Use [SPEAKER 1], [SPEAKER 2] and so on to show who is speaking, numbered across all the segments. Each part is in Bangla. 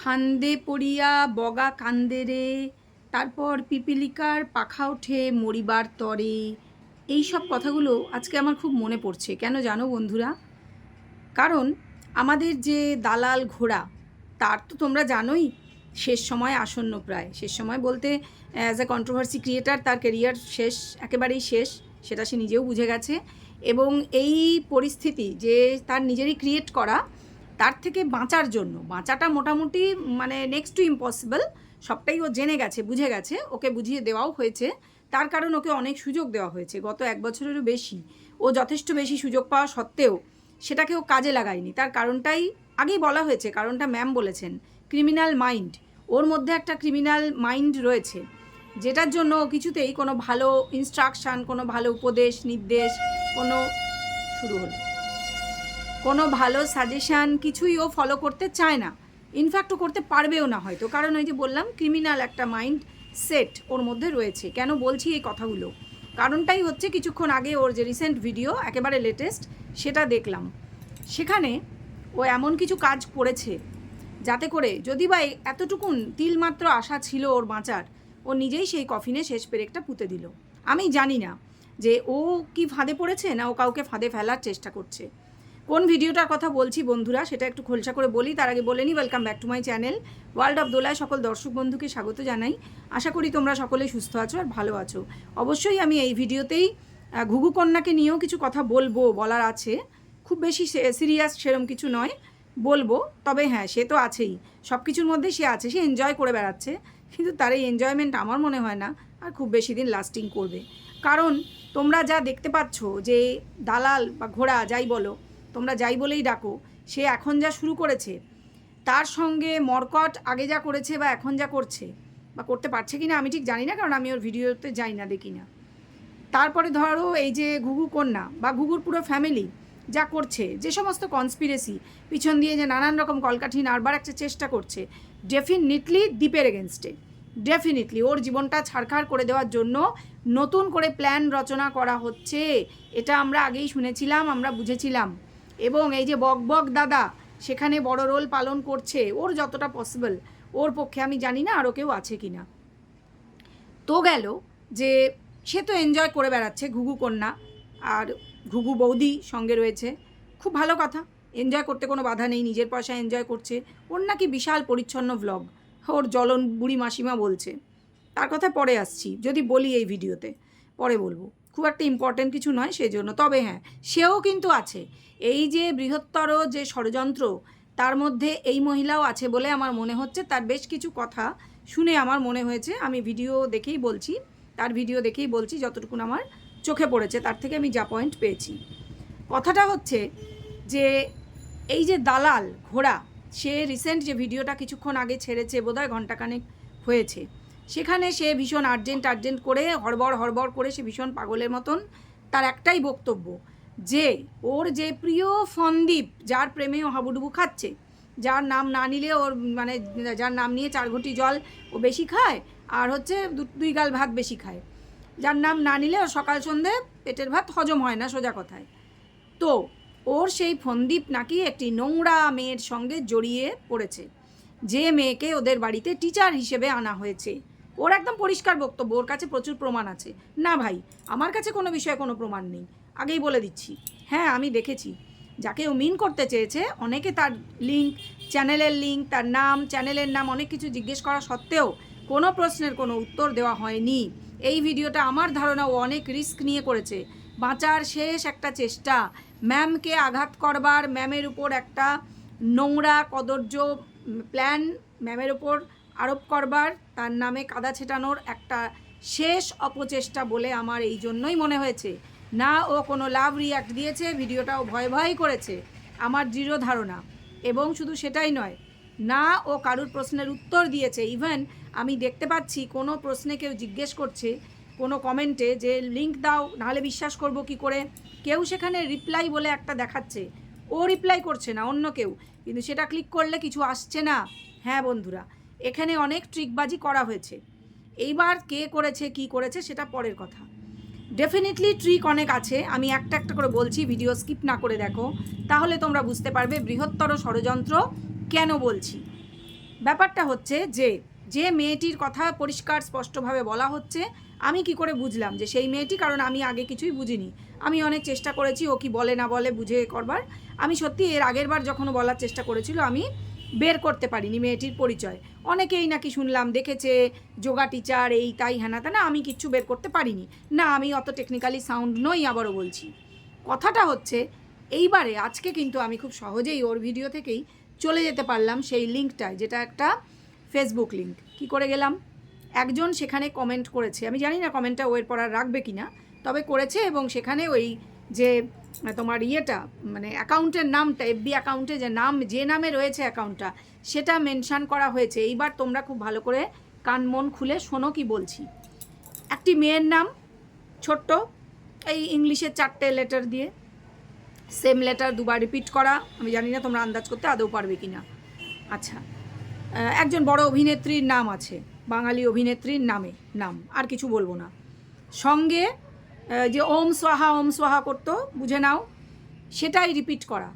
[SPEAKER 1] ফান্দে পড়িয়া বগা কান্দে রে তারপর পিপিলিকার পাখা ওঠে মরিবার তরে। এই সব কথাগুলো আজকে আমার খুব মনে পড়ছে, কেন জানো বন্ধুরা? কারণ আমাদের যে দালাল ঘোড়া, তার তো তোমরা জানোই, শেষ সময় আসন্ন প্রায়। শেষ সময় বলতে অ্যাজ এ কন্ট্রোভার্সি ক্রিয়েটার তার কেরিয়ার শেষ, একেবারেই শেষ, সেটা সে নিজেও বুঝে গেছে। এবং এই পরিস্থিতি যে তার নিজেরই ক্রিয়েট করা তার থেকে বাঁচার জন্য। বাঁচাটা মোটামুটি মানে নেক্সট টু ইম্পসিবল সবটাই ও জেনে গেছে, বুঝে গেছে। ওকে বুঝিয়ে দেওয়াও হয়েছে। তার কারণ ওকে অনেক সুযোগ দেওয়া হয়েছে, গত এক বছরেরও বেশি। ও যথেষ্ট বেশি সুযোগ পাওয়া সত্ত্বেও সেটাকে ও কাজে লাগায়নি। তার কারণটাই আগেই বলা হয়েছে, কারণটা ম্যাম বলেছেন ক্রিমিনাল মাইন্ড ওর মধ্যে একটা ক্রিমিনাল মাইন্ড রয়েছে, যেটার জন্য কিছুতেই কোনো ভালো ইনস্ট্রাকশান কোনো ভালো উপদেশ, নির্দেশ, কোনো শুরু হলো কোনো ভালো সাজেশান কিছুই ও ফলো করতে চায় না। ইনফ্যাক্ট ও করতে পারবেও না হয়তো। কারণ ওই যে বললাম ক্রিমিনাল একটা মাইন্ড সেট ওর মধ্যে রয়েছে। কেন বলছি এই কথাগুলো? কারণটাই হচ্ছে কিছুক্ষণ আগে ওর যে রিসেন্ট ভিডিও একেবারে লেটেস্ট সেটা দেখলাম। সেখানে ও এমন কিছু কাজ করেছে যাতে করে যদি বা এতটুকুন তিলমাত্র আশা ছিল ওর বাঁচার, ও নিজেই সেই কফিনে শেষ পেরেকটা পুঁতে দিল। আমি জানি না যে ও কি ফাঁদে পড়েছে না ও কাউকে ফাঁদে ফেলার চেষ্টা করছে। কোন ভিডিওটার কথা বলছি বন্ধুরা, সেটা একটু খোলসা করে বলি। তার আগে বলে নিই welcome back to my channel world of দোলায় সকল দর্শক বন্ধুকে স্বাগত জানাই। আশা করি তোমরা সকলে সুস্থ আছো আর ভালো আছো। অবশ্যই আমি এই ভিডিওতেই ঘুঘু কন্যাকে নিয়েও কিছু কথা বলব বলার আছে। খুব বেশি সিরিয়াস সেরম কিছু নয়, বলব। তবে হ্যাঁ সে তো আছেই। সব কিছুর মধ্যে সে আছে, সে এনজয় করে বেড়াচ্ছে। কিন্তু তার এই এনজয়মেন্ট আমার মনে হয় না, আর খুব বেশি দিন লাস্টিং করবে। কারণ তোমরা যা দেখতে পাচ্ছ যে, দালাল বা ঘোড়া যাই বলো তোমরা যাই বলেই ডাকো, সে এখন যা শুরু করেছে, তার সঙ্গে মরকট আগে যা করেছে বা এখন যা করছে, বা করতে পারছে কি না আমি ঠিক জানি না, কারণ আমি ওর ভিডিওতে যাই না, দেখি না। তারপরে ধরো এই যে ঘুঘু কন্যা বা ঘুঘুর পুরো ফ্যামিলি যা করছে, যে সমস্ত কনস্পিরেসি পিছন দিয়ে যে নানান রকম কলকাঠি নাড়বার একটা চেষ্টা করছে ডেফিনেটলি দ্বীপের এগেনস্টে ডেফিনেটলি ওর জীবনটা ছাড়খাড় করে দেওয়ার জন্য নতুন করে প্ল্যান রচনা করা হচ্ছে। এটা আমরা আগেই শুনেছিলাম, আমরা বুঝেছিলাম। এবং এই যে বক বক দাদা, সেখানে বড় রোল পালন করছে, ওর যতটা পসিবল ওর পক্ষে আমি জানি না আরও কেউ আছে কি না তো গেল যে সে তো এনজয় করে বেড়াচ্ছে, ঘুঘু কন্যা, আর ঘুঘু বৌদি সঙ্গে রয়েছে। খুব ভালো কথা এনজয় করতে কোনো বাধা নেই, নিজের পয়সা এনজয় করছে। ওর নাকি বিশাল পরিচ্ছন্ন ভ্লগ ওর জলন বুড়ি মাসিমা বলছে। তার কথা পরে আসছি, যদি বলি এই ভিডিওতে, পরে বলব। খুব একটা ইম্পর্টেন্ট কিছু নয় সেই জন্য তবে হ্যাঁ সেও কিন্তু আছে। এই যে বৃহত্তর যে ষড়যন্ত্র, তার মধ্যে এই মহিলাও আছে বলে আমার মনে হচ্ছে। তার বেশ কিছু কথা শুনে আমার মনে হয়েছে। আমি ভিডিও দেখেই বলছি, তার ভিডিও দেখেই বলছি যতটুকু আমার চোখে পড়েছে। তার থেকে আমি যা পয়েন্ট পেয়েছি। কথাটা হচ্ছে যে, এই যে দালাল, ঘোড়া, সে রিসেন্ট যে ভিডিওটা কিছুক্ষণ আগে ছেড়েছে, বোধহয় ঘন্টাখানেক হয়েছে। সেখানে সে ভীষণ আর্জেন্ট আর্জেন্ট করে হড়বড় হড়বড় করে সে ভীষণ পাগলের মতন তার একটাই বক্তব্য যে ওর যে প্রিয় ফন্দীপ যার প্রেমে ও হাবুডুবু খাচ্ছে, যার নাম না নিলে ওর মানে যার নাম নিয়ে চার ঘটি জল ও বেশি খায় আর হচ্ছে দুই গাল ভাত বেশি খায়। যার নাম না নিলে ওর সকাল সন্ধে পেটের ভাত হজম হয় না সোজা কথায়। তো ওর সেই ফন্দীপ নাকি একটি নোংরা মেয়ের সঙ্গে জড়িয়ে পড়েছে। যে মেয়েকে ওদের বাড়িতে টিচার হিসেবে আনা হয়েছে। ওর একদম পরিষ্কার বক্তব্য, ওর কাছে প্রচুর প্রমাণ আছে। না ভাই, আমার কাছে কোনো বিষয়ে কোনো প্রমাণ নেই। আগেই বলে দিচ্ছি। হ্যাঁ আমি দেখেছি। যাকে ও মিন করতে চেয়েছে, অনেকে তার লিঙ্ক চ্যানেলের লিঙ্ক তার নাম চ্যানেলের নাম, অনেক কিছু জিজ্ঞেস করা সত্ত্বেও কোনো প্রশ্নের কোনো উত্তর দেওয়া হয়নি। এই ভিডিওটা আমার ধারণা ও অনেক রিস্ক নিয়ে করেছে। বাঁচার শেষ একটা চেষ্টা। ম্যামকে আঘাত করবার ম্যামের উপর একটা নোংরা কদর্য প্ল্যান ম্যামের উপর আরোপ করবার, তার নামে কাদা ছেটানোর একটা শেষ অপচেষ্টা বলে আমার এই জন্যই মনে হয়েছে। না, ও কোনো লাভ রিয়াক্ট দিয়েছে, ভিডিওটাও ভয় ভয় করেছে। আমার দৃঢ় ধারণা। এবং শুধু সেটাই নয়, না, ও কারুর প্রশ্নের উত্তর দিয়েছে। ইভেন, আমি দেখতে পাচ্ছি কোনো প্রশ্নে কেউ জিজ্ঞেস করছে, কোনো কমেন্টে যে লিঙ্ক দাও, নাহলে বিশ্বাস করব কি করে। কেউ সেখানে রিপ্লাই বলে একটা দেখাচ্ছে। ও রিপ্লাই করছে না, অন্য কেউ। কিন্তু সেটা ক্লিক করলে কিছু আসছে না। হ্যাঁ বন্ধুরা এখানে অনেক ট্রিকবাজি করা হয়েছে। এইবার কে করেছে, কি করেছে সেটা পরের কথা। ডেফিনেটলি ট্রিক অনেক আছে, আমি একটা একটা করে বলছি ভিডিও স্কিপ না করে দেখো। তাহলে তোমরা বুঝতে পারবে বৃহত্তর ষড়যন্ত্র কেন বলছি। ব্যাপারটা হচ্ছে যে যে মেয়েটির কথা পরিষ্কার স্পষ্টভাবে বলা হচ্ছে, আমি কি করে বুঝলাম যে সেই মেয়েটি, কারণ আমি আগে কিছুই বুঝিনি। আমি অনেক চেষ্টা করেছি, ও কি বলে না বলে বুঝে করবার। আমি সত্যি এর আগের বার যখন বলার চেষ্টা করেছিল, আমি বের করতে পারিনি মেয়েটির পরিচয়। অনেকেই নাকি শুনলাম, দেখেছে যোগা টিচার এই তাই, হ্যানা তা না আমি কিচ্ছু বের করতে পারিনি। না, আমি অত টেকনিক্যালি সাউন্ড নই আবারও বলছি। কথাটা হচ্ছে, এইবারে, আজকে কিন্তু আমি খুব সহজেই ওর ভিডিও থেকেই চলে যেতে পারলাম সেই লিঙ্কটায় যেটা একটা ফেসবুক লিঙ্ক কি করে গেলাম? একজন সেখানে কমেন্ট করেছে। আমি জানি না কমেন্টটা ওয়ের পর আর রাখবে কি না তবে করেছে এবং সেখানে ওই যে তোমার ইয়েটা মানে অ্যাকাউন্টের নামটা এফবি অ্যাকাউন্টে যে নাম, যে নামে রয়েছে অ্যাকাউন্টটা, সেটা মেনশান করা হয়েছে। এইবার তোমরা খুব ভালো করে কান মন খুলে শোনো কি বলছি। একটি মেয়ের নাম, ছোট্ট, এই ইংলিশের চারটে লেটার দিয়ে। সেম লেটার দুবার রিপিট করা। আমি জানি না তোমরা আন্দাজ করতে আদৌ পারবে কি না আচ্ছা একজন বড় অভিনেত্রীর নাম আছে। বাঙালি অভিনেত্রীর নামে, নাম, আর কিছু বলব না। সঙ্গে যে ওম সোহা ওম সোহা করতো, বুঝে নাও। সেটাই রিপিট করা।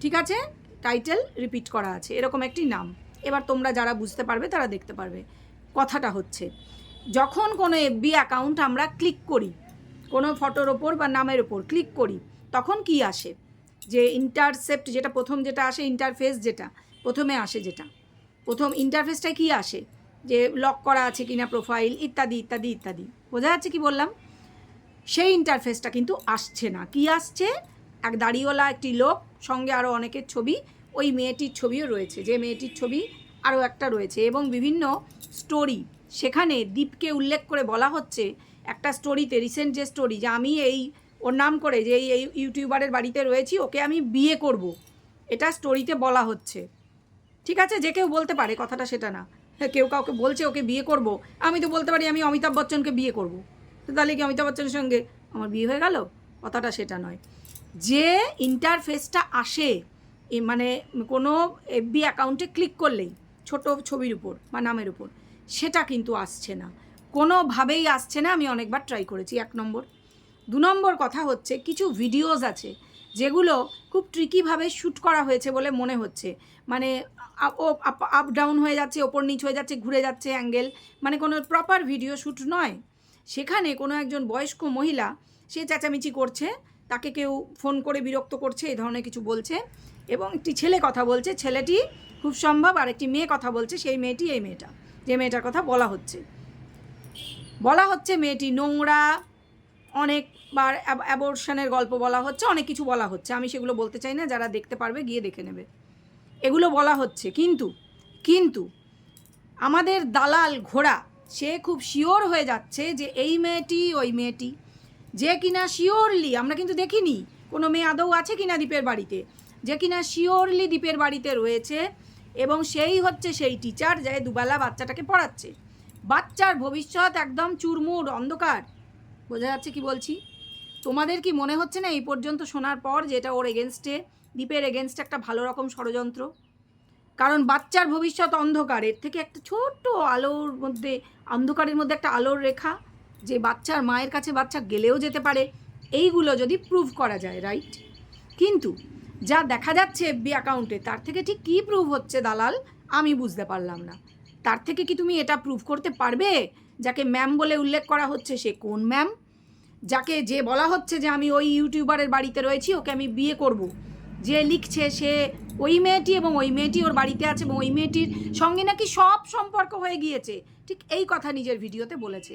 [SPEAKER 1] ঠিক আছে? টাইটেল রিপিট করা আছে। এরকম একটি নাম। এবার তোমরা যারা বুঝতে পারবে, তারা দেখতে পারবে। কথাটা হচ্ছে, যখন কোনো এফবি অ্যাকাউন্ট আমরা ক্লিক করি, কোনো ফটোর ওপর বা নামের ওপর ক্লিক করি, তখন কি আসে? যে ইন্টারসেপ্ট যেটা প্রথম যেটা আসে ইন্টারফেস যেটা, প্রথমে আসে যেটা। প্রথম ইন্টারফেসটায় কি আসে? যে লক করা আছে কিনা প্রোফাইল ইত্যাদি ইত্যাদি ইত্যাদি। বোঝা যাচ্ছে কি বললাম? সেই ইন্টারফেসটা কিন্তু আসছে না। কি আসছে? এক দাড়িওয়ালা একটি লোক, সঙ্গে আরও অনেকের ছবি, ওই মেয়েটির ছবিও রয়েছে। যে মেয়েটির ছবি আরও একটা রয়েছে এবং বিভিন্ন স্টোরি সেখানে দীপকে উল্লেখ করে বলা হচ্ছে, একটা স্টোরিতে রিসেন্ট যে স্টোরি যে আমি এই, ওর নাম করে যে এই ইউটিউবারের বাড়িতে রয়েছি, ওকে আমি বিয়ে করব। এটা স্টোরিতে বলা হচ্ছে। ঠিক আছে? যে কেউ বলতে পারে, কথাটা সেটা না। হ্যাঁ কেউ কাউকে বলছে, ওকে বিয়ে করব। আমি তো বলতে পারি, আমি অমিতাভ বচ্চনকে বিয়ে করব। তো তাহলে কি অমিতাভ বচ্চনের সঙ্গে? আমার বিয়ে হয়ে গেল? কথাটা সেটা নয়। যে ইন্টারফেসটা আসে, এ মানে কোনো এফবি অ্যাকাউন্টে ক্লিক করলেই, ছোট ছবির উপর বা নামের উপর, সেটা কিন্তু আসছে না। কোনোভাবেই আসছে না, আমি অনেকবার ট্রাই করেছি, এক নম্বর। দু নম্বর কথা হচ্ছে, কিছু ভিডিওস আছে, যেগুলো খুব ট্রিকিভাবে শ্যুট করা হয়েছে বলে মনে হচ্ছে। মানে ও, আপ ডাউন হয়ে যাচ্ছে, ওপর নিচ হয়ে যাচ্ছে, ঘুরে যাচ্ছে অ্যাঙ্গেল মানে কোনো প্রপার ভিডিও শ্যুট নয়। সেখানে কোনো একজন বয়স্ক মহিলা, সে চেঁচামেচি করছে, তাকে কেউ ফোন করে বিরক্ত করছে, এই ধরনের কিছু বলছে এবং একটি ছেলে কথা বলছে, ছেলেটি খুব সম্ভব আর একটি মেয়ে কথা বলছে, সেই মেয়েটি এই মেয়েটা, যে মেয়েটার কথা বলা হচ্ছে। বলা হচ্ছে মেয়েটি নোংরা অনেকবার অ্যাবর্শনের গল্প বলা হচ্ছে, অনেক কিছু বলা হচ্ছে, আমি সেগুলো বলতে চাই না, যারা দেখতে পারবে গিয়ে দেখে নেবে। এগুলো বলা হচ্ছে, কিন্তু কিন্তু আমাদের দালাল ঘোড়া সে খুব শিওর হয়ে যাচ্ছে যে এই মেয়েটি, ওই মেয়েটি, যে কিনা শিওরলি, আমরা কিন্তু দেখিনি, কোনো মেয়ে আদৌ আছে কিনা দ্বীপের বাড়িতে, যে কিনা শিওরলি দ্বীপের বাড়িতে রয়েছে এবং সেই হচ্ছে সেই টিচার যে দুবেলা বাচ্চাটাকে পড়াচ্ছে। বাচ্চার ভবিষ্যৎ একদম চুরমুর, অন্ধকার। বোঝা যাচ্ছে কি বলছি? তোমাদের কি মনে হচ্ছে না এই পর্যন্ত শোনার পর যে এটা ওর এগেনস্টে দ্বীপের এগেনস্টে একটা ভালো রকম ষড়যন্ত্র? কারণ বাচ্চার ভবিষ্যৎ অন্ধকার। এর থেকে একটা ছোট্ট আলোর মধ্যে, অন্ধকারের মধ্যে একটা আলোর রেখা, যে বাচ্চার মায়ের কাছে বাচ্চা গেলেও যেতে পারে, এইগুলো যদি প্রুভ করা যায় রাইট কিন্তু যা দেখা যাচ্ছে এফবি অ্যাকাউন্টে তার থেকে ঠিক কী প্রুভ হচ্ছে দালাল, আমি বুঝতে পারলাম না। তার থেকে কি তুমি এটা প্রুভ করতে পারবে? যাকে ম্যাম বলে উল্লেখ করা হচ্ছে, সে কোন ম্যাম যাকে যে বলা হচ্ছে যে আমি ওই ইউটিউবারের বাড়িতে রয়েছি, ওকে আমি বিয়ে করব। যে লিখছে সে ওই মেয়েটি এবং ওই মেয়েটি ওর বাড়িতে আছে এবং ওই মেয়েটির সঙ্গে নাকি সব সম্পর্ক হয়ে গিয়েছে। ঠিক এই কথা নিজের ভিডিওতে বলেছে।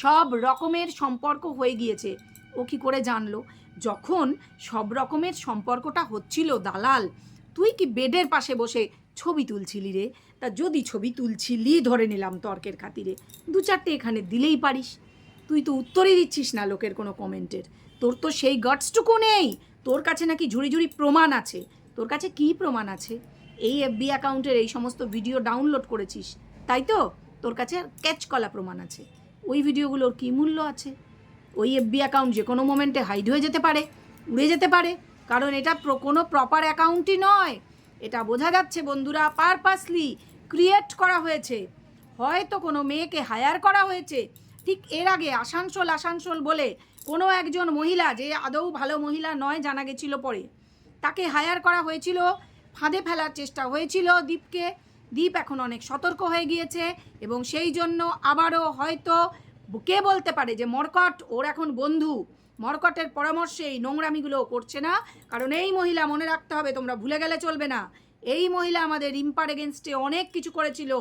[SPEAKER 1] সব রকমের সম্পর্ক হয়ে গিয়েছে। ও কি করে জানলো? যখন সব রকমের সম্পর্কটা হচ্ছিল দালাল, তুই কি বেডের পাশে বসে ছবি তুলছিলি রে? তা যদি ছবি তুলছিলি ধরে নিলাম তর্কের খাতিরে। দু চারটে এখানে দিলেই পারিস। তুই তো উত্তরই দিচ্ছিস না লোকের কোনো কমেন্টের। তোর তো সেই গটসটুকু নেই। তোর কাছে নাকি ঝুড়ি ঝুড়ি প্রমাণ আছে? তোর কাছে কী প্রমাণ আছে? এই এফবি অ্যাকাউন্টের এই সমস্ত ভিডিও ডাউনলোড করেছিস, তাই তো? তোর কাছে ক্যাচ কলা প্রমাণ আছে। ওই ভিডিওগুলোর কী মূল্য আছে? ওই এফবি অ্যাকাউন্ট যে কোনো মোমেন্টে হাইড হয়ে যেতে পারে, উড়ে যেতে পারে। কারণ এটা কোনো প্রপার অ্যাকাউন্টই নয়। এটা বোঝা যাচ্ছে বন্ধুরা পারপাসলি ক্রিয়েট করা হয়েছে। হয়তো কোনো মেয়েকে হায়ার করা হয়েছে। ঠিক এর আগে আসানসোল আসানসোল বলে কোনো একজন মহিলা, যে আদৌ ভালো মহিলা নয় জানা গেছিল পরে, তাকে হায়ার করা হয়েছিল, ফাঁদে ফেলার চেষ্টা হয়েছিল দীপকে। দীপ এখন অনেক সতর্ক হয়ে গিয়েছে এবং সেই জন্য আবারও হয়তো কে বলতে পারে যে মরকট, ওর এখন বন্ধু। মরকটের পরামর্শে এই নোংরামিগুলো করছে না, কারণ এই মহিলা মনে রাখতে হবে, তোমরা ভুলে গেলে চলবে না। এই মহিলা আমাদের রিম্পার এগেনস্টে অনেক কিছু করেছিল।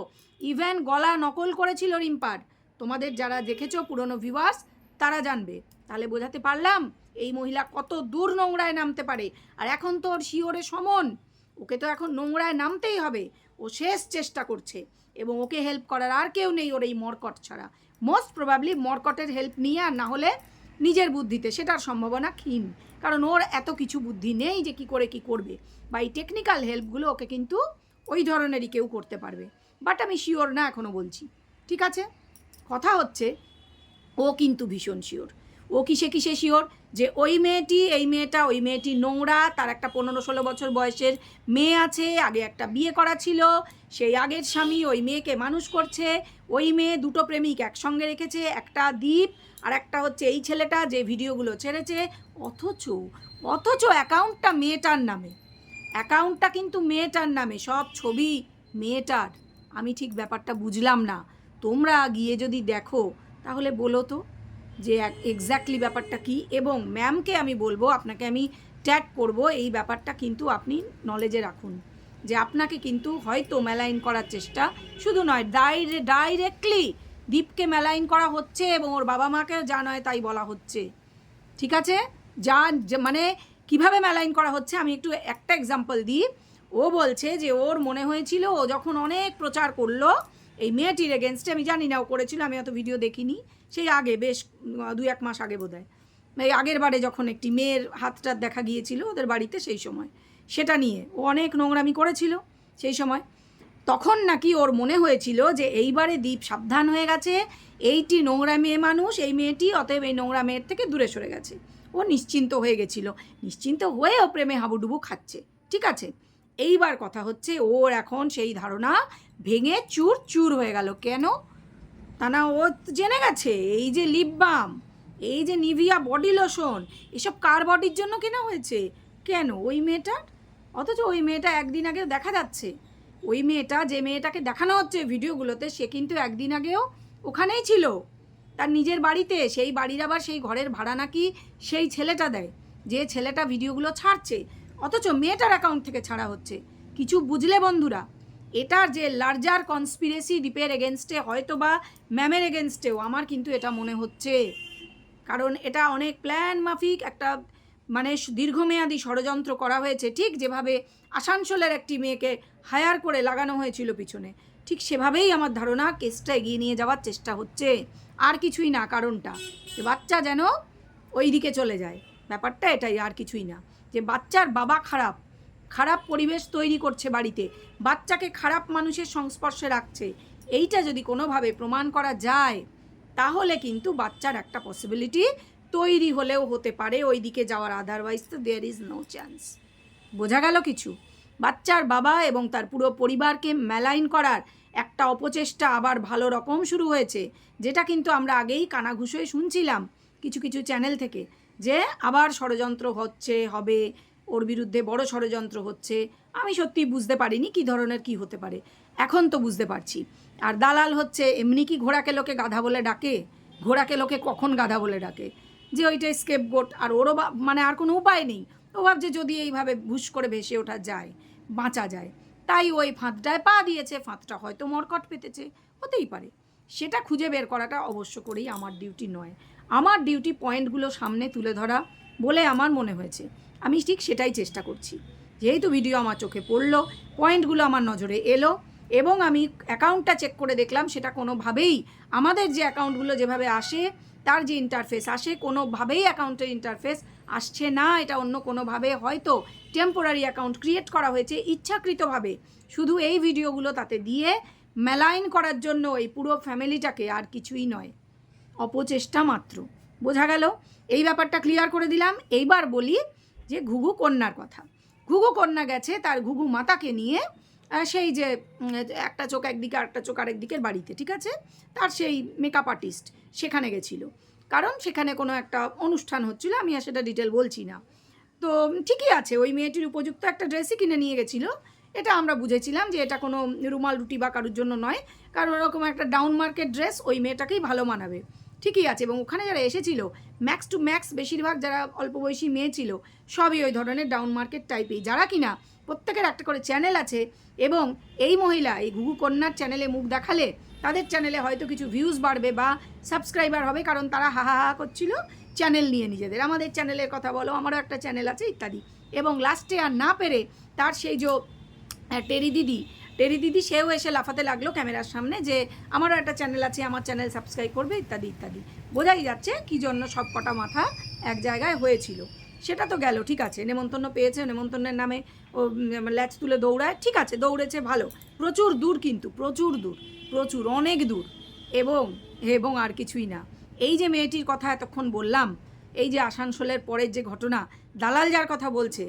[SPEAKER 1] ইভেন গলা নকল করেছিল রিম্পার। তোমাদের যারা দেখেছ পুরনো ভিউয়ার্স তারা জানবে। তাহলে বোঝাতে পারলাম এই মহিলা কত দূর নোংরায় নামতে পারে। আর এখন তো ওর শিওরে সমন। ওকে তো এখন নোংরায় নামতেই হবে। ও শেষ চেষ্টা করছে। এবং ওকে হেল্প করার আর কেউ নেই ওর এই মরকট ছাড়া। মোস্ট প্রবাবলি মরকটের হেল্প নিয়ে আর না হলে নিজের বুদ্ধিতে সেটার সম্ভাবনা ক্ষীণ। কারণ ওর এত কিছু বুদ্ধি নেই যে কি করে কি করবে। বা এই টেকনিক্যাল হেল্পগুলো ওকে কিন্তু ওই ধরনেরই কেউ করতে পারবে। বাট আমি শিওর না এখনও বলছি। ঠিক আছে? কথা হচ্ছে, ও কিন্তু ভীষণ শিওর ও কিসে কিসে শিওর? যে ওই মেয়েটি, এই মেয়েটা, ওই মেয়েটি নোংরা, তার একটা পনেরো ষোলো বছর বয়সের মেয়ে আছে, আগে একটা বিয়ে করা ছিল, সেই আগের স্বামী ওই মেয়েকে মানুষ করছে, ওই মেয়ে দুটো প্রেমিক একসঙ্গে রেখেছে, একটা দ্বীপ আর একটা হচ্ছে এই ছেলেটা যে ভিডিওগুলো ছেড়েছে, অথচ অথচ অ্যাকাউন্টটা মেয়েটার নামে। অ্যাকাউন্টটা কিন্তু মেয়েটার নামে, সব ছবি মেয়েটার। আমি ঠিক ব্যাপারটা বুঝলাম না। তোমরা গিয়ে যদি দেখো, তাহলে বলো তো। যে এক্স্যাক্টলি ব্যাপারটা কি এবং ম্যামকে আমি বলব, আপনাকে আমি ট্যাগ করব, এই ব্যাপারটা কিন্তু আপনি নলেজে রাখুন। যে আপনাকে কিন্তু হয়তো মেলাইন করার চেষ্টা শুধু নয় ডাইরে ডাইরেক্টলি দীপকে মেলাইন করা হচ্ছে এবং ওর বাবা মাকেও যা নয় তাই বলা হচ্ছে। ঠিক আছে? যা মানে কীভাবে মেলাইন করা হচ্ছে আমি একটু একটা এক্সাম্পল দিই। ও বলছে যে ওর মনে হয়েছিল, ও যখন অনেক প্রচার করল এই মেয়েটির এগেনস্টে আমি জানি না, ও করেছিল, আমি অত ভিডিও দেখিনি। সেই আগে, বেশ দু এক মাস আগে বোধহয়। এই আগের বারে যখন একটি মেয়ের হাতটা দেখা গিয়েছিল ওদের বাড়িতে, সেই সময়। সেটা নিয়ে ও অনেক নোংরামি করেছিল, সেই সময়। তখন নাকি ওর মনে হয়েছিল যে, এইবারে দ্বীপ সাবধান হয়ে গেছে, এইটি নোংরা মেয়ে মানুষ, এই মেয়েটি অতএব এই নোংরা মেয়ের থেকে দূরে সরে গেছে। ও নিশ্চিন্ত হয়ে গেছিল। নিশ্চিন্ত হয়ে ও প্রেমে হাবুডুবু খাচ্ছে। ঠিক আছে? এইবার কথা হচ্ছে, ওর এখন সেই ধারণা ভেঙে চুর চুর হয়ে গেল। কেন? তা না, ও জেনে গেছে, এই যে লিপ বাম এই যে নিভিয়া বডি লোশন এসব কার বডির জন্য কেনা হয়েছে? কেন? ওই মেয়েটার? অথচ ওই মেয়েটা একদিন আগে দেখা যাচ্ছে। ওই মেয়েটা, যে মেয়েটাকে দেখানো হচ্ছে ভিডিওগুলোতে, সে কিন্তু একদিন আগেও ওখানেই ছিল। তার নিজের বাড়িতে, সেই বাড়ির আবার সেই ঘরের ভাড়া নাকি সেই ছেলেটা দেয়। যে ছেলেটা ভিডিওগুলো ছাড়ছে অথচ মেয়েটার অ্যাকাউন্ট থেকে ছাড়া হচ্ছে। কিছু বুঝলে বন্ধুরা, এটার যে লার্জার কনস্পিরেসি ডিপের এগেনস্টে হয়তো বা ম্যামের এগেনস্টেও আমার কিন্তু এটা মনে হচ্ছে। কারণ এটা অনেক প্ল্যান মাফিক, একটা মানে দীর্ঘমেয়াদী ষড়যন্ত্র করা হয়েছে। ঠিক যেভাবে আসানসোলের একটি মেয়েকে হায়ার করে লাগানো হয়েছিল পিছনে, ঠিক সেভাবেই আমার ধারণা কেসটা এগিয়ে নিয়ে যাওয়ার চেষ্টা হচ্ছে। আর কিছুই না কারণটা বাচ্চা যেন ওই দিকে চলে যায়। ব্যাপারটা এটাই, আর কিছুই না। যে বাচ্চার বাবা খারাপ খারাপ পরিবেশ তৈরি করছে বাড়িতে, বাচ্চাকে খারাপ মানুষের সংস্পর্শে রাখছে, এইটা যদি কোনোভাবে প্রমাণ করা যায়, তাহলে কিন্তু বাচ্চার একটা পসিবিলিটি তৈরি হলেও হতে পারে ওই দিকে যাওয়ার আদারওয়াইজ তো দেয়ার ইজ নো চান্স বোঝা গেল কিছু? বাচ্চার বাবা এবং তার পুরো পরিবারকে মেলাইন করার একটা অপচেষ্টা আবার ভালো রকম শুরু হয়েছে, যেটা কিন্তু আমরা আগেই কানাঘুষোয় শুনছিলাম কিছু কিছু চ্যানেল থেকে। যে আবার ষড়যন্ত্র হচ্ছে, হবে, ওর বিরুদ্ধে বড় ষড়যন্ত্র হচ্ছে। আমি সত্যি বুঝতে পারিনি কি ধরনের কি হতে পারে। এখন তো বুঝতে পারছি। আর দালাল হচ্ছে, এমনি কি ঘোড়াকে লোকে গাধা বলে ডাকে? ঘোড়াকে লোকে কখন গাধা বলে ডাকে? যে ওইটা স্কেপ গোট আর ওরও মানে আর কোনো উপায় নেই। ও ভাবছে যদি এইভাবে ভুস করে ভেসে ওঠা যায়, বাঁচা যায়, তাই ওই ফাঁদটায় পা দিয়েছে, ফাঁদটা হয়তো মরকট পেতেছে, হতেই পারে। সেটা খুঁজে বের করাটা অবশ্য করেই আমার ডিউটি নয়। আমার ডিউটি পয়েন্টগুলো সামনে তুলে ধরা বলে আমার মনে হয়েছে। আমি ঠিক সেটাই চেষ্টা করছি। যেহেতু ভিডিও আমার চোখে পড়ল পয়েন্টগুলো আমার নজরে এলো এবং আমি অ্যাকাউন্টটা চেক করে দেখলাম, সেটা কোনোভাবেই আমাদের যে অ্যাকাউন্টগুলো যেভাবে আসে, তার যে ইন্টারফেস আসে, কোনোভাবেই অ্যাকাউন্টের ইন্টারফেস আসছে না। এটা অন্য কোনোভাবে হয়তো টেম্পোরারি অ্যাকাউন্ট ক্রিয়েট করা হয়েছে ইচ্ছাকৃতভাবে। শুধু এই ভিডিওগুলো তাতে দিয়ে মেলাইন করার জন্য এই পুরো ফ্যামিলিটাকে আর কিছুই নয়। অপচেষ্টা মাত্র। বোঝা গেল? এই ব্যাপারটা ক্লিয়ার করে দিলাম। এইবার বলি যে ঘুঘু কন্যার কথা। ঘুঘু কন্যা গেছে, তার ঘুঘু মাতাকে নিয়ে সেই যে একটা চোখ একদিকে, আরেকটা চোখ আরেক দিকের বাড়িতে, ঠিক আছে? তার সেই মেকআপ আর্টিস্ট সেখানে গেছিল। কারণ সেখানে কোনো একটা অনুষ্ঠান হচ্ছিল, আমি আর সেটা ডিটেল বলছি না। তো ঠিকই আছে, ওই মেয়েটির উপযুক্ত একটা ড্রেসই কিনে নিয়ে গেছিল। এটা আমরা বুঝেছিলাম যে এটা কোনো রুমাল রুটি বা কারোর জন্য নয়। কারণ ওরকম একটা ডাউন মার্কেট ড্রেস ওই মেয়েটাকেই ভালো মানাবে। ঠিকই আছে এবং ওখানে যারা এসেছিল ম্যাক্স টু ম্যাক্স বেশিরভাগ যারা অল্প বয়সী মেয়ে ছিল, সবই ওই ধরনের ডাউন মার্কেট টাইপেই যারা কিনা প্রত্যেকের একটা করে চ্যানেল আছে এবং এই মহিলা, এই ঘুঘু কন্যার চ্যানেলে মুখ দেখালে তাদের চ্যানেলে হয়তো কিছু ভিউজ বাড়বে বা সাবস্ক্রাইবার হবে কারণ তারা হা হা করছিল চ্যানেল নিয়ে নিজেদের। আমাদের চ্যানেলের কথা বলো, আমারও একটা চ্যানেল আছে ইত্যাদি। এবং লাস্টে আর না পেরে তার সেই যে টেরি দিদি টেরি দিদি, সেও এসে লাফাতে লাগল ক্যামেরার সামনে যে, আমারও একটা চ্যানেল আছে, আমার চ্যানেল সাবস্ক্রাইব করবে, ইত্যাদি ইত্যাদি। বোঝাই যাচ্ছে কী জন্য সব কটা মাথা এক জায়গায় হয়েছিল। সেটা তো গেল, ঠিক আছে। নেমন্তন্ন পেয়েছে, নেমন্তন্নের নামে ও ল্যাচ তুলে দৌড়ায়, ঠিক আছে, দৌড়েছে, ভালো। প্রচুর দূর কিন্তু, প্রচুর দূর, প্রচুর, অনেক দূর। এবং এবং আর কিছুই না। এই যে মেয়েটির কথা এতক্ষণ বললাম, এই যে আসানসোলের পরের যে ঘটনা, দালাল যার কথা বলছে,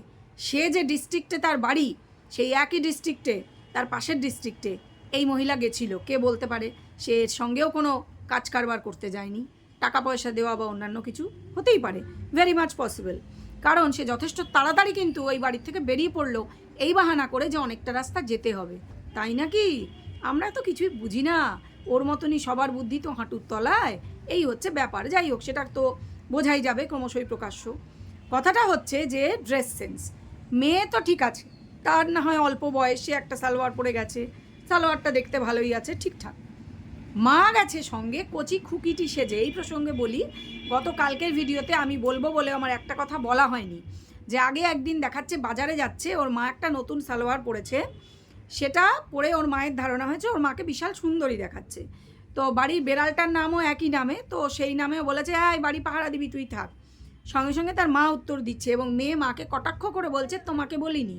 [SPEAKER 1] সে যে ডিস্ট্রিক্টে তার বাড়ি, সেই একই ডিস্ট্রিক্টে তার পাশের ডিস্ট্রিক্টে এই মহিলা গেছিল। কে বলতে পারে? সে এর সঙ্গেও কোনো কাজ কারবার করতে যায়নি। টাকা পয়সা দেওয়া বা অন্যান্য কিছু হতেই পারে। ভেরি মাচ পসিবল কারণ সে যথেষ্ট তাড়াতাড়ি কিন্তু ওই বাড়ির থেকে বেরিয়ে পড়ল। এই বাহানা করে যে অনেকটা রাস্তা যেতে হবে। তাই নাকি? আমরা তো কিছুই বুঝি না। ওর মতনই সবার বুদ্ধি তো হাঁটুর তলায়। এই হচ্ছে ব্যাপার। যাই হোক, সেটা তো বোঝাই যাবে ক্রমশই প্রকাশ্য। কথাটা হচ্ছে যে ড্রেস সেন্স মেয়ে তো ঠিক আছে। তার না হয় অল্প বয়সে একটা সালোয়ার পরে গেছে। সালোয়ারটা দেখতে ভালোই আছে, ঠিকঠাক। মা গেছে সঙ্গে, কচি খুকিটি সেজে। এই প্রসঙ্গে বলি গত কালকের ভিডিওতে আমি বলব বলে আমার একটা কথা বলা হয়নি। যে আগে একদিন দেখাচ্ছে, বাজারে যাচ্ছে, ওর মা একটা নতুন সালোয়ার পরেছে। সেটা পরে ওর মায়ের ধারণা হয়েছে, ওর মাকে বিশাল সুন্দরী দেখাচ্ছে। তো বাড়ির বেড়ালটার নামও একই নামে, তো সেই নামেও বলেছে হ্যাঁ বাড়ি পাহারা দিবি, তুই থাক। সঙ্গে সঙ্গে তার মা উত্তর দিচ্ছে এবং মেয়ে মাকে কটাক্ষ করে বলছে, তোমাকে বলিনি।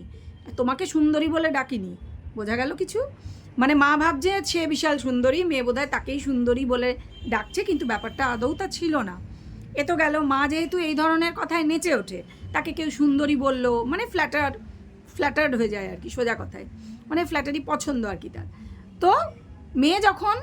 [SPEAKER 1] তোমাকে সুন্দরী বলে ডাকিনি। বোঝা গেল কিছু? মানে মা ভাবছে সে বিশাল সুন্দরী, মেয়ে বোধহয় তাকেই সুন্দরী বলে ডাকছে, কিন্তু ব্যাপারটা আদৌ তা ছিল না। এ তো গেল, মা যেহেতু এই ধরনের কথায় নেচে ওঠে, তাকে কেউ সুন্দরী বলল মানে ফ্ল্যাটার ফ্ল্যাটার্ড হয়ে যায় আর কি, সোজা কথায়। মানে ফ্ল্যাটারি পছন্দ আর কি তার। তো মেয়ে যখন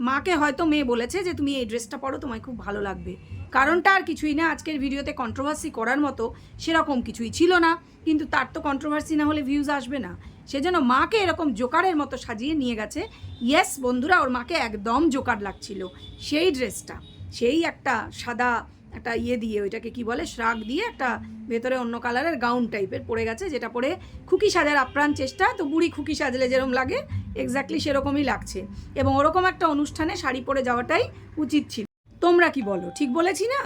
[SPEAKER 1] মাকে হয়তো মেয়ে বলেছে যে, তুমি এই ড্রেসটা পরো, তোমায় খুব ভালো লাগবে। কারণটা আর কিছুই না, আজকের ভিডিওতে কন্ট্রোভার্সি করার মতো সেরকম কিছুই ছিল না, কিন্তু তার তো কন্ট্রোভার্সি না হলে ভিউজ আসবে না। সেজন্য মাকে এরকম জোকারের মতো সাজিয়ে নিয়ে গেছে। ইয়েস বন্ধুরা, ওর মাকে একদম জোকার লাগছিল। সেই ড্রেসটা সেই একটা সাদা একটা ইয়ে দিয়ে, ওইটাকে কি বলে শ্রাগ দিয়ে একটা ভেতরে অন্য কালারের গাউন টাইপের পড়ে গেছে, যেটা পরে খুকি সাজার আপ্রাণ চেষ্টা, তো বুড়ি খুকি সাজলে যেরকম লাগে এক্স্যাক্টলি সেরকমই লাগছে। এবং ওরকম একটা অনুষ্ঠানে শাড়ি পরে যাওয়াটাই উচিত ছিল। তোমরা কি বলো? ঠিক বলেছি না?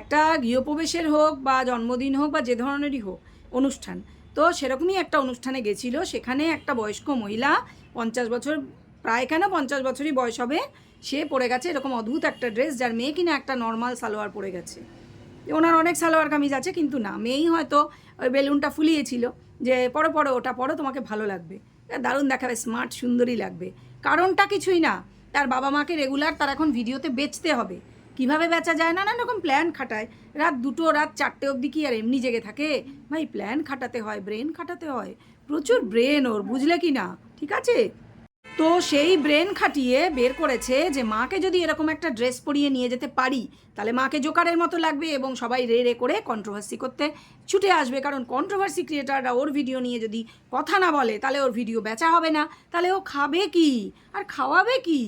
[SPEAKER 1] একটা গৃহপ্রবেশের হোক বা জন্মদিন হোক বা যে ধরনেরই হোক অনুষ্ঠান। তো সেরকমই একটা অনুষ্ঠানে গেছিল। সেখানে একটা বয়স্ক মহিলা পঞ্চাশ বছর, প্রায় কেন পঞ্চাশ বছরই বয়স হবে, সে পরে গেছে এরকম অদ্ভুত একটা ড্রেস যার মেয়ে কিনা একটা নর্মাল সালোয়ার পরে গেছে। ওনার অনেক সালোয়ার কামিজ আছে কিন্তু না, মেয়েই হয়তো ওই বেলুনটা ফুলিয়েছিল যে পরো পরো, ওটা পরো, তোমাকে ভালো লাগবে। দারুণ দেখাবে, স্মার্ট সুন্দরী লাগবে। কারণটা কিছুই না, তার বাবা মাকে রেগুলার তার এখন ভিডিওতে বেচতে হবে। কীভাবে বেচা যায় নানান রকম প্ল্যান খাটায়। রাত দুটো, রাত চারটে অবধি কি আর এমনি জেগে থাকে? ভাই প্ল্যান খাটাতে হয় ব্রেন খাটাতে হয়। প্রচুর ব্রেন ওর, বুঝলে কি না? ঠিক আছে? তো সেই ব্রেন খাটিয়ে বের করেছে যে, মাকে যদি এরকম একটা ড্রেস পরিয়ে নিয়ে যেতে পারি, তাহলে মাকে জোকারের মতো লাগবে এবং সবাই রে রে করে কন্ট্রোভার্সি করতে ছুটে আসবে। কারণ কন্ট্রোভার্সি ক্রিয়েটাররা ওর ভিডিও নিয়ে যদি কথা না বলে, তাহলে ওর ভিডিও বেচা হবে না। তাহলে ও খাবে কি? আর খাওয়াবে কি?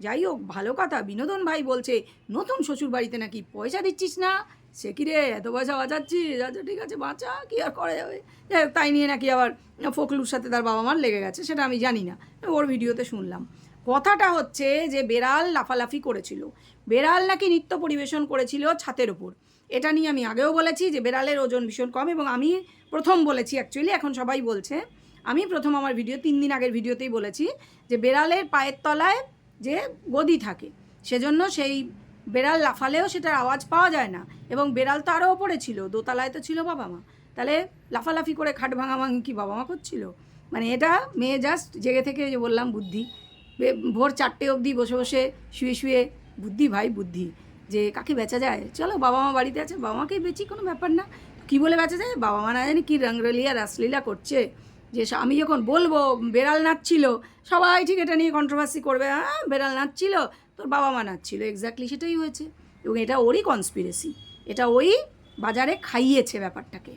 [SPEAKER 1] যাই হোক ভালো কথা। বিনোদন ভাই বলছে নতুন শ্বশুর বাড়িতে নাকি পয়সা দিচ্ছিস না? সে কি রে এত পয়সা বাঁচাচ্ছিস? আচ্ছা ঠিক আছে বাঁচা কি আর করা যাবে? যাই হোক, তাই নিয়ে নাকি আবার ফকলুর সাথে তার বাবা মার লেগে গেছে সেটা আমি জানি না। ওর ভিডিওতে শুনলাম। কথাটা হচ্ছে যে বেড়াল লাফালাফি করেছিল। বেড়াল নাকি নৃত্য পরিবেশন করেছিল ছাতের ওপর এটা নিয়ে আমি আগেও বলেছি যে বেড়ালের ওজন ভীষণ কম এবং আমি প্রথম বলেছি অ্যাকচুয়ালি এখন সবাই বলছে। আমি প্রথম আমার ভিডিও তিন দিন আগের ভিডিওতেই বলেছি যে বেড়ালের পায়ের তলায় যে গদি থাকে। সেজন্য সেই বেড়াল লাফালেও সেটার আওয়াজ পাওয়া যায় না। এবং বেড়াল তো আরও ওপরে ছিল, দোতলায় তো ছিল বাবা মা। তাহলে লাফালাফি করে খাট ভাঙা ভাঙি কি বাবা মা করছিল? মানে এটা মেয়ে জাস্ট জেগে থেকে যে বললাম বুদ্ধি। ভোর চারটে অবধি বসে বসে শুয়ে শুয়ে বুদ্ধি ভাই বুদ্ধি। যে কাকে বেচা যায়? চলো বাবা মা বাড়িতে আছে, বাবা মাকেই বেচি, কোনো ব্যাপার না। কি বলে বেচা যায়? বাবা মা না জানি কি রঙ্গলিয়া রাসলীলা করছে। যে আমি যখন বলব, বেড়াল নাচছিল, সবাই ঠিক এটা নিয়ে কন্ট্রোভার্সি করবে হ্যাঁ বেড়াল নাচছিল, তোর বাবা মা নাচছিল। এক্স্যাক্টলি সেটাই হয়েছে। এবং এটা ওরই কনস্পিরেসি এটা ওই বাজারে খাইয়েছে ব্যাপারটাকে।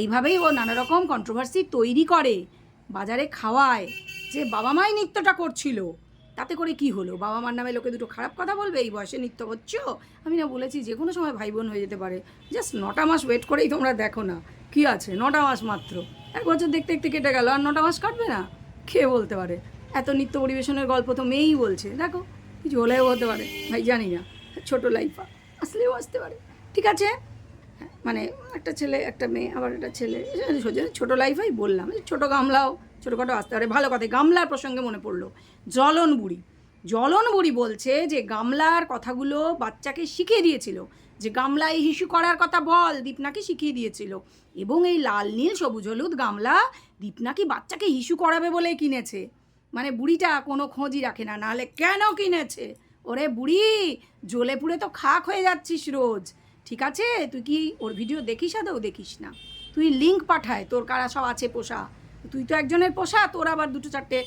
[SPEAKER 1] এইভাবেই ও নানা রকম কন্ট্রোভার্সি তৈরি করে, বাজারে খাওয়ায়, যে বাবা মাই নৃত্যটা করছিল। তাতে করে কি হলো? বাবা মার নামে লোকে দুটো খারাপ কথা বলবে? এই বয়সে নৃত্য করছ? আমি না বলেছি যে কোনো সময় ভাই বোন হয়ে যেতে পারে। জাস্ট নটা মাস ওয়েট করেই তোমরা দেখো না। কি আছে? নটা মাস মাত্র। এক বছর দেখতে দেখতে কেটে গেল, আর নটা মাস কাটবে না? কে বলতে পারে। এত নৃত্য পরিবেশনের গল্প তো মেয়েই বলছে। দেখো, কিছু হলেও হতে পারে। ভাই, জানি না। ছোটো লাইফা আসলেও আসতে পারে। ঠিক আছে? মানে একটা ছেলে, একটা মেয়ে, আবার একটা ছেলে। সোজা ছোটো লাইফাই বললাম। ছোটো গামলাও, ছোটোখাটো আসতে পারে। ভালো কথা গামলার প্রসঙ্গে মনে পড়ল। জলন বুড়ি জলন বুড়ি বলছে যে, গামলার কথাগুলো বাচ্চাকে শিখিয়ে দিয়েছিল। যে গামলায় হিসু করার কথা বল, দীপনাকে শিখিয়ে দিয়েছিল। এবং এই লাল, নীল, সবুজ, হলুদ গামলা দীপনাকি বাচ্চাকে হিসু করাবে বলে কিনেছে। মানে বুড়িটা কোনো খোঁজই রাখে না, নাহলে কেন কিনেছে? ওরে বুড়ি, জ্বলে পুড়ে তো খাক হয়ে যাচ্ছিস রোজ। ঠিক আছে? তুই কি ওর ভিডিও দেখিস আদৌ? দেখিস না। তুই লিঙ্ক পাঠায়, তোর কারা সব আছে পোষা। তুই তো একজনের পোষা, তোর আবার দুটো চারটে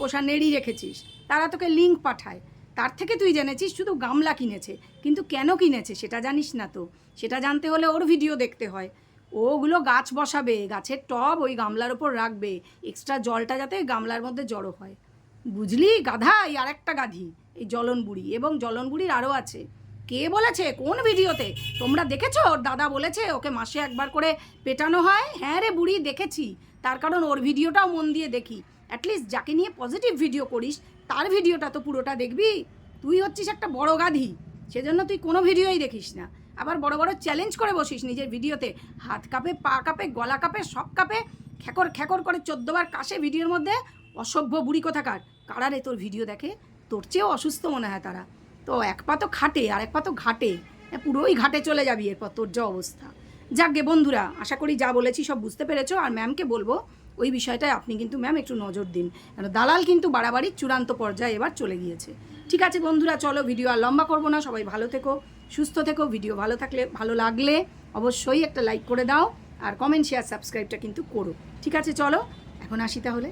[SPEAKER 1] পোষা নেড়ি রেখেছিস। তারা তোকে লিঙ্ক পাঠায়। তার থেকে তুই জেনেছিস শুধু গামলা কিনেছে। কিন্তু কেন কিনেছে সেটা জানিস না তো। সেটা জানতে হলে ওর ভিডিও দেখতে হয়। ওগুলো গাছ বসাবে, গাছের টব ওই গামলার ওপর রাখবে। এক্সট্রা জলটা যাতে গামলার মধ্যে জড়ো হয়। বুঝলি? গাধা, এই আরেকটা গাধি, এই জলন বুড়ি এবং জলন বুড়ির আরও আছে। কে বলেছে? কোন ভিডিওতে তোমরা দেখেছ? ওর দাদা বলেছে, ওকে মাসে একবার করে পেটানো হয়। হ্যাঁ রে বুড়ি, দেখেছি। তার কারণ ওর ভিডিওটাও মন দিয়ে দেখি। অ্যাটলিস্ট যাকে নিয়ে পজিটিভ ভিডিও করিস তার ভিডিওটা তো পুরোটা দেখবি? তুই হচ্ছিস একটা বড় গাধি। সেজন্য তুই কোনো ভিডিওই দেখিস না। আবার বড় বড় চ্যালেঞ্জ করে বসিস নিজের ভিডিওতে। হাত কাঁপে, পা কাঁপে, গলা কাঁপে, সব কাঁপে। খ্যাকর খ্যাকর করে চোদ্দবার কাশে ভিডিওর মধ্যে, অসভ্য বুড়ি কোথাকার? কারা রে তোর ভিডিও দেখে? তোর চেয়েও অসুস্থ মনে হয় তারা। তো এক পা তো খাটে, আর এক পা তো ঘাটে। পুরোই ঘাটে চলে যাবি এরপর তোর যা অবস্থা। যাকগে বন্ধুরা, আশা করি যা বলেছি সব বুঝতে পেরেছ। আর ম্যামকে বলব ওই বিষয়টায় আপনি কিন্তু ম্যাম একটু নজর দিন। কেন দালাল কিন্তু বাড়াবাড়ি চূড়ান্ত পর্যায়ে এবার চলে গিয়েছে। ঠিক আছে বন্ধুরা, চলো ভিডিও আর লম্বা করব না, সবাই ভালো থেকো, সুস্থ থেকো ভিডিও ভালো থাকলে ভালো লাগলে অবশ্যই একটা লাইক করে দাও, আর কমেন্ট শেয়ার সাবস্ক্রাইবটা কিন্তু করো। ঠিক আছে, চলো, এখন আসি তাহলে।